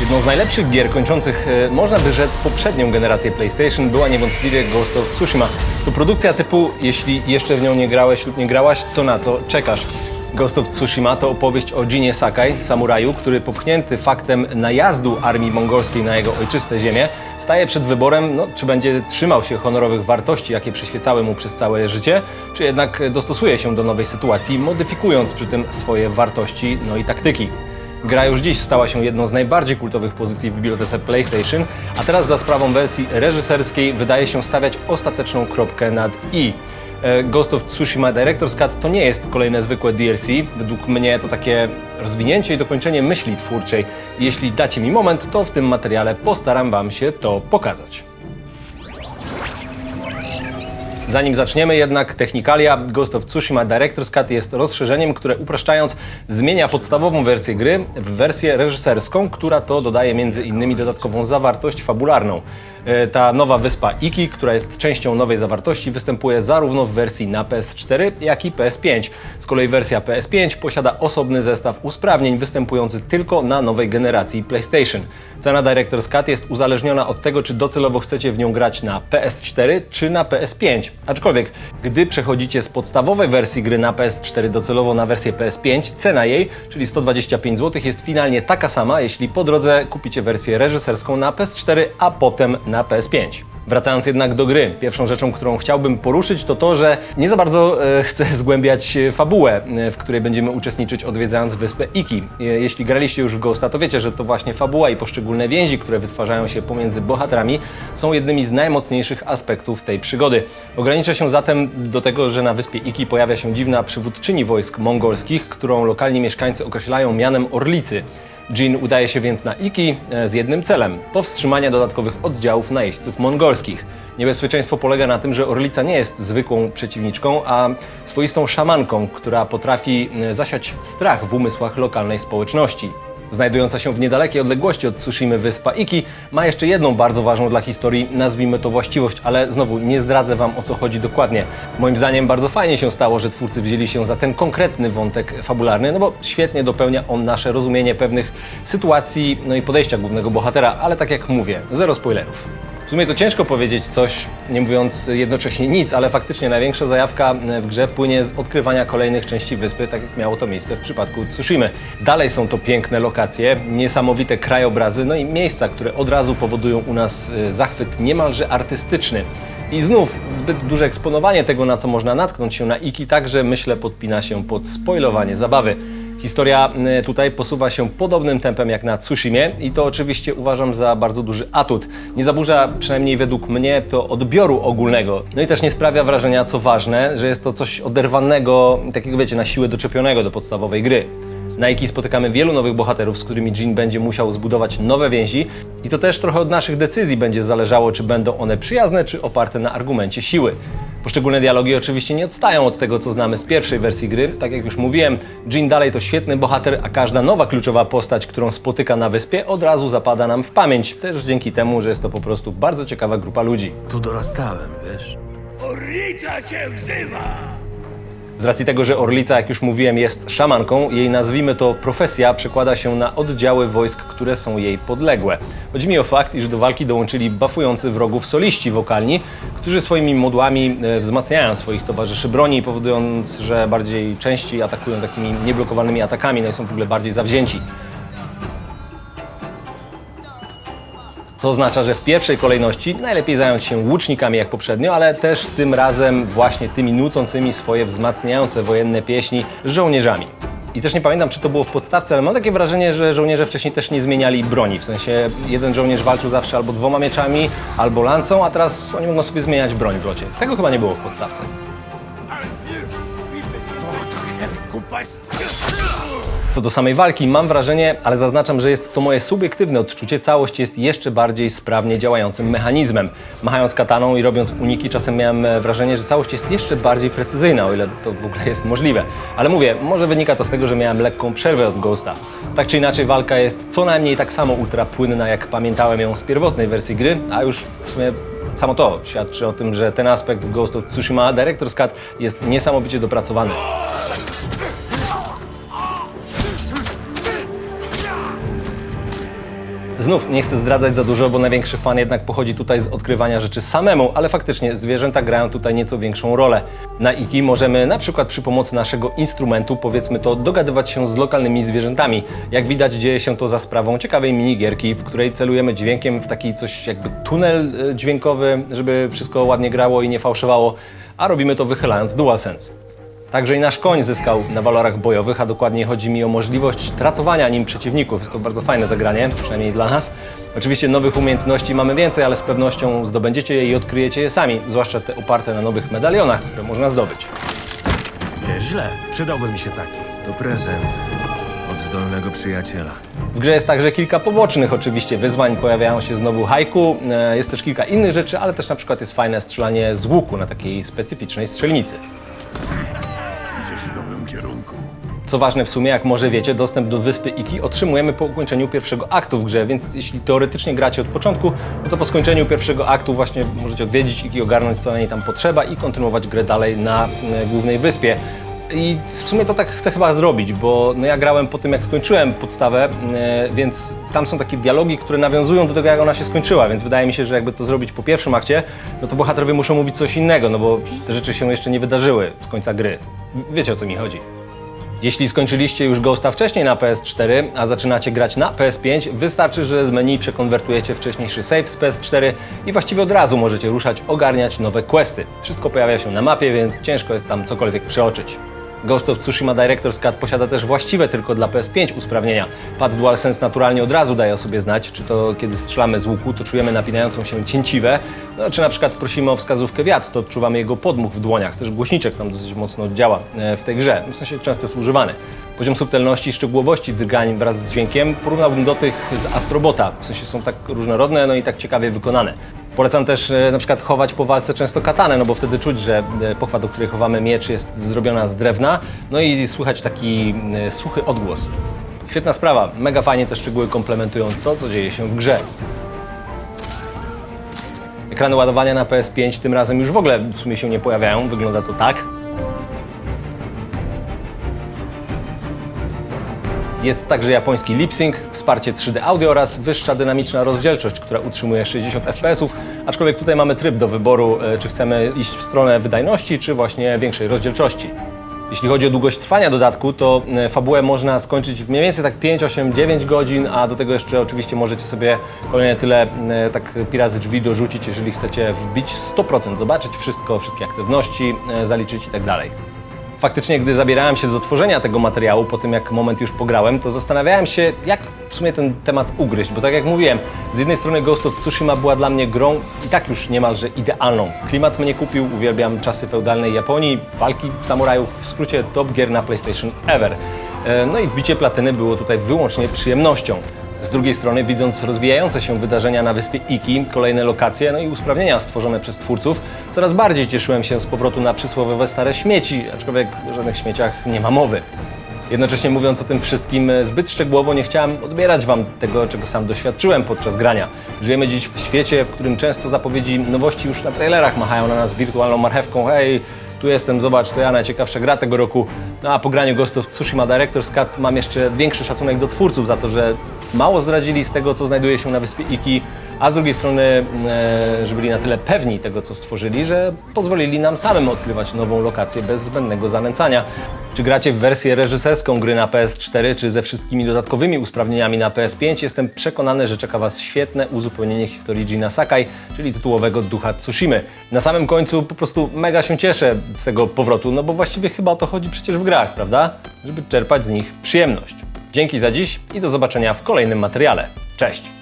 Jedną z najlepszych gier kończących, e, można by rzec, poprzednią generację PlayStation była niewątpliwie Ghost of Tsushima. To produkcja typu, jeśli jeszcze w nią nie grałeś lub nie grałaś, to na co czekasz? Ghost of Tsushima to opowieść o Jinie Sakai, samuraju, który popchnięty faktem najazdu armii mongolskiej na jego ojczyste ziemię, staje przed wyborem, no, czy będzie trzymał się honorowych wartości, jakie przyświecały mu przez całe życie, czy jednak dostosuje się do nowej sytuacji, modyfikując przy tym swoje wartości, no i taktyki. Gra już dziś stała się jedną z najbardziej kultowych pozycji w bibliotece PlayStation, a teraz za sprawą wersji reżyserskiej wydaje się stawiać ostateczną kropkę nad i. E, Ghost of Tsushima Director's Cut to nie jest kolejne zwykłe DLC. Według mnie to takie rozwinięcie i dokończenie myśli twórczej. Jeśli dacie mi moment, to w tym materiale postaram Wam się to pokazać. Zanim zaczniemy jednak, technikalia Ghost of Tsushima Director's Cut jest rozszerzeniem, które upraszczając zmienia podstawową wersję gry w wersję reżyserską, która to dodaje między innymi dodatkową zawartość fabularną. E, Ta nowa wyspa Iki, która jest częścią nowej zawartości, występuje zarówno w wersji na PS4, jak i PS5. Z kolei wersja PS5 posiada osobny zestaw usprawnień występujący tylko na nowej generacji PlayStation. Cena Director's Cut jest uzależniona od tego, czy docelowo chcecie w nią grać na PS4 czy na PS5. Aczkolwiek, gdy przechodzicie z podstawowej wersji gry na PS4 docelowo na wersję PS5, cena jej, czyli 125 zł, jest finalnie taka sama, jeśli po drodze kupicie wersję reżyserską na PS4, a potem na PS5. Wracając jednak do gry, pierwszą rzeczą, którą chciałbym poruszyć, to to, że nie za bardzo e, chcę zgłębiać e, fabułę, e, w której będziemy uczestniczyć odwiedzając wyspę Iki. Jeśli graliście już w Ghosta, to wiecie, że to właśnie fabuła i poszczególne więzi, które wytwarzają się pomiędzy bohaterami, są jednymi z najmocniejszych aspektów tej przygody. Ograniczę się zatem do tego, że na wyspie Iki pojawia się dziwna przywódczyni wojsk mongolskich, którą lokalni mieszkańcy określają mianem Orlicy. Jin udaje się więc na Iki e, z jednym celem powstrzymania dodatkowych oddziałów najeźdźców mongolskich. Niebezpieczeństwo polega na tym, że Orlica nie jest zwykłą przeciwniczką, a swoistą szamanką, która potrafi e, zasiać strach w umysłach lokalnej społeczności. Znajdująca się w niedalekiej odległości od Tsushimy wyspa Iki ma jeszcze jedną bardzo ważną dla historii, nazwijmy to właściwość, ale znowu nie zdradzę Wam o co chodzi dokładnie. Moim zdaniem bardzo fajnie się stało, że twórcy wzięli się za ten konkretny wątek fabularny, no bo świetnie dopełnia on nasze rozumienie pewnych sytuacji, no i podejścia głównego bohatera, ale tak jak mówię, zero spoilerów. W sumie to ciężko powiedzieć coś, nie mówiąc jednocześnie nic, ale faktycznie największa zajawka w grze płynie z odkrywania kolejnych części wyspy, tak jak miało to miejsce w przypadku Tsushimy. Dalej są to piękne lokacje, niesamowite krajobrazy, no i miejsca, które od razu powodują u nas y, zachwyt niemalże artystyczny. I znów zbyt duże eksponowanie tego, na co można natknąć się na Iki, także myślę podpina się pod spoilowanie zabawy. Historia y, tutaj posuwa się podobnym tempem jak na Tsushimie i to oczywiście uważam za bardzo duży atut. Nie zaburza, przynajmniej według mnie, to odbioru ogólnego. No i też nie sprawia wrażenia, co ważne, że jest to coś oderwanego, takiego wiecie, na siłę doczepionego do podstawowej gry. Na Iki spotykamy wielu nowych bohaterów, z którymi Jin będzie musiał zbudować nowe więzi i to też trochę od naszych decyzji będzie zależało, czy będą one przyjazne, czy oparte na argumencie siły. Poszczególne dialogi oczywiście nie odstają od tego, co znamy z pierwszej wersji gry. Tak jak już mówiłem, Jin dalej to świetny bohater, a każda nowa kluczowa postać, którą spotyka na wyspie, od razu zapada nam w pamięć. Też dzięki temu, że jest to po prostu bardzo ciekawa grupa ludzi. Tu dorastałem, wiesz? Orlica cię wzywa! Z racji tego, że Orlica, jak już mówiłem, jest szamanką, jej nazwijmy to profesja przekłada się na oddziały wojsk, które są jej podległe. Chodzi mi o fakt, iż do walki dołączyli bafujący wrogów soliści wokalni, którzy swoimi modłami e, wzmacniają swoich towarzyszy broni, powodując, że bardziej częściej atakują takimi nieblokowanymi atakami, no i są w ogóle bardziej zawzięci. Co oznacza, że w pierwszej kolejności najlepiej zająć się łucznikami jak poprzednio, ale też tym razem właśnie tymi nucącymi swoje wzmacniające wojenne pieśni żołnierzami. I też nie pamiętam, czy to było w podstawce, ale mam takie wrażenie, że żołnierze wcześniej też nie zmieniali broni. W sensie jeden żołnierz walczył zawsze albo dwoma mieczami, albo lancą, a teraz oni mogą sobie zmieniać broń w locie. Tego chyba nie było w podstawce. Co do samej walki, mam wrażenie, ale zaznaczam, że jest to moje subiektywne odczucie, całość jest jeszcze bardziej sprawnie działającym mechanizmem. Machając kataną i robiąc uniki, czasem miałem e, wrażenie, że całość jest jeszcze bardziej precyzyjna, o ile to w ogóle jest możliwe. Ale mówię, może wynika to z tego, że miałem lekką przerwę od Ghosta. Tak czy inaczej, walka jest co najmniej tak samo ultra płynna, jak pamiętałem ją z pierwotnej wersji gry, a już w sumie samo to świadczy o tym, że ten aspekt Ghost of Tsushima Director's Cut jest niesamowicie dopracowany. Znów nie chcę zdradzać za dużo, bo największy fan jednak pochodzi tutaj z odkrywania rzeczy samemu, ale faktycznie zwierzęta grają tutaj nieco większą rolę. Na Iki możemy na przykład przy pomocy naszego instrumentu, powiedzmy to, dogadywać się z lokalnymi zwierzętami. Jak widać dzieje się to za sprawą ciekawej minigierki, w której celujemy dźwiękiem w taki coś jakby tunel e, dźwiękowy, żeby wszystko ładnie grało i nie fałszowało, a robimy to wychylając DualSense. Także i nasz koń zyskał na walorach bojowych, a dokładniej chodzi mi o możliwość tratowania nim przeciwników. Jest to bardzo fajne zagranie, przynajmniej dla nas. Oczywiście nowych umiejętności mamy więcej, ale z pewnością zdobędziecie je i odkryjecie je sami, zwłaszcza te oparte na nowych medalionach, które można zdobyć. Nieźle. Przydałby mi się taki. To prezent od zdolnego przyjaciela. W grze jest także kilka pobocznych oczywiście wyzwań, pojawiają się znowu haiku, e, jest też kilka innych rzeczy, ale też na przykład jest fajne strzelanie z łuku na takiej specyficznej strzelnicy. Co ważne w sumie, jak może wiecie, dostęp do wyspy Iki otrzymujemy po ukończeniu pierwszego aktu w grze, więc jeśli teoretycznie gracie od początku, no to po skończeniu pierwszego aktu właśnie możecie odwiedzić Iki, ogarnąć co na niej tam potrzeba i kontynuować grę dalej na e, głównej wyspie. I w sumie to tak chcę chyba zrobić, bo no ja grałem po tym, jak skończyłem podstawę, e, więc tam są takie dialogi, które nawiązują do tego, jak ona się skończyła, więc wydaje mi się, że jakby to zrobić po pierwszym akcie, no to bohaterowie muszą mówić coś innego, no bo te rzeczy się jeszcze nie wydarzyły z końca gry. Wiecie o co mi chodzi. Jeśli skończyliście już Ghosta wcześniej na PS4, a zaczynacie grać na PS5, wystarczy, że z menu przekonwertujecie wcześniejszy save z PS4 i właściwie od razu możecie ruszać, ogarniać nowe questy. Wszystko pojawia się na mapie, więc ciężko jest tam cokolwiek przeoczyć. Ghost of Tsushima Director's Cut posiada też właściwe tylko dla PS5 usprawnienia. Pad DualSense naturalnie od razu daje o sobie znać, czy to kiedy strzelamy z łuku, to czujemy napinającą się cięciwę, no, czy na przykład prosimy o wskazówkę wiatr, to odczuwamy jego podmuch w dłoniach. Też głośniczek tam dosyć mocno działa e, w tej grze, w sensie często jest używany. Poziom subtelności i szczegółowości drgań wraz z dźwiękiem porównałbym do tych z Astrobota, w sensie są tak różnorodne, no i tak ciekawie wykonane. Polecam też e, na przykład chować po walce często katanę, no bo wtedy czuć, że e, pochwa, do której chowamy miecz jest zrobiona z drewna, no i słychać taki e, suchy odgłos. Świetna sprawa, mega fajnie te szczegóły komplementują to, co dzieje się w grze. Ekrany ładowania na PS5 tym razem już w ogóle w sumie się nie pojawiają, wygląda to tak. Jest także japoński lip-sync, wsparcie 3D audio oraz wyższa dynamiczna rozdzielczość, która utrzymuje 60 fps, aczkolwiek tutaj mamy tryb do wyboru, e, czy chcemy iść w stronę wydajności, czy właśnie większej rozdzielczości. Jeśli chodzi o długość trwania dodatku, to e, fabułę można skończyć w mniej więcej tak 5, 8, 9 godzin, a do tego jeszcze oczywiście możecie sobie kolejne tyle e, tak pi razy drzwi dorzucić, jeżeli chcecie wbić 100%, zobaczyć wszystko, wszystkie aktywności, zaliczyć i tak. Faktycznie, gdy zabierałem się do tworzenia tego materiału, po tym jak moment już pograłem, to zastanawiałem się, jak w sumie ten temat ugryźć, bo tak jak mówiłem, z jednej strony Ghost of Tsushima była dla mnie grą i tak już niemalże idealną. Klimat mnie kupił, uwielbiam czasy feudalnej Japonii, walki samurajów, w skrócie top gier na PlayStation ever. E, No i wbicie platyny było tutaj wyłącznie przyjemnością. Z drugiej strony, widząc rozwijające się wydarzenia na wyspie Iki, kolejne lokacje, no i usprawnienia stworzone przez twórców, coraz bardziej cieszyłem się z powrotu na przysłowiowe stare śmieci, aczkolwiek o żadnych śmieciach nie ma mowy. Jednocześnie mówiąc o tym wszystkim e, zbyt szczegółowo, nie chciałem odbierać Wam tego, czego sam doświadczyłem podczas grania. Żyjemy dziś w świecie, w którym często zapowiedzi nowości już na trailerach machają na nas wirtualną marchewką. Hej, tu jestem, zobacz, to ja najciekawsza gra tego roku. No a po graniu Ghost of Tsushima Director's Cut mam jeszcze większy szacunek do twórców za to, że mało zdradzili z tego, co znajduje się na wyspie Iki, a z drugiej strony, e, że byli na tyle pewni tego, co stworzyli, że pozwolili nam samym odkrywać nową lokację bez zbędnego zanęcania. Czy gracie w wersję reżyserską gry na PS4, czy ze wszystkimi dodatkowymi usprawnieniami na PS5, jestem przekonany, że czeka Was świetne uzupełnienie historii Gina Sakai, czyli tytułowego ducha Tsushimy. Na samym końcu po prostu mega się cieszę z tego powrotu, no bo właściwie chyba o to chodzi przecież w grach, prawda? Żeby czerpać z nich przyjemność. Dzięki za dziś i do zobaczenia w kolejnym materiale. Cześć!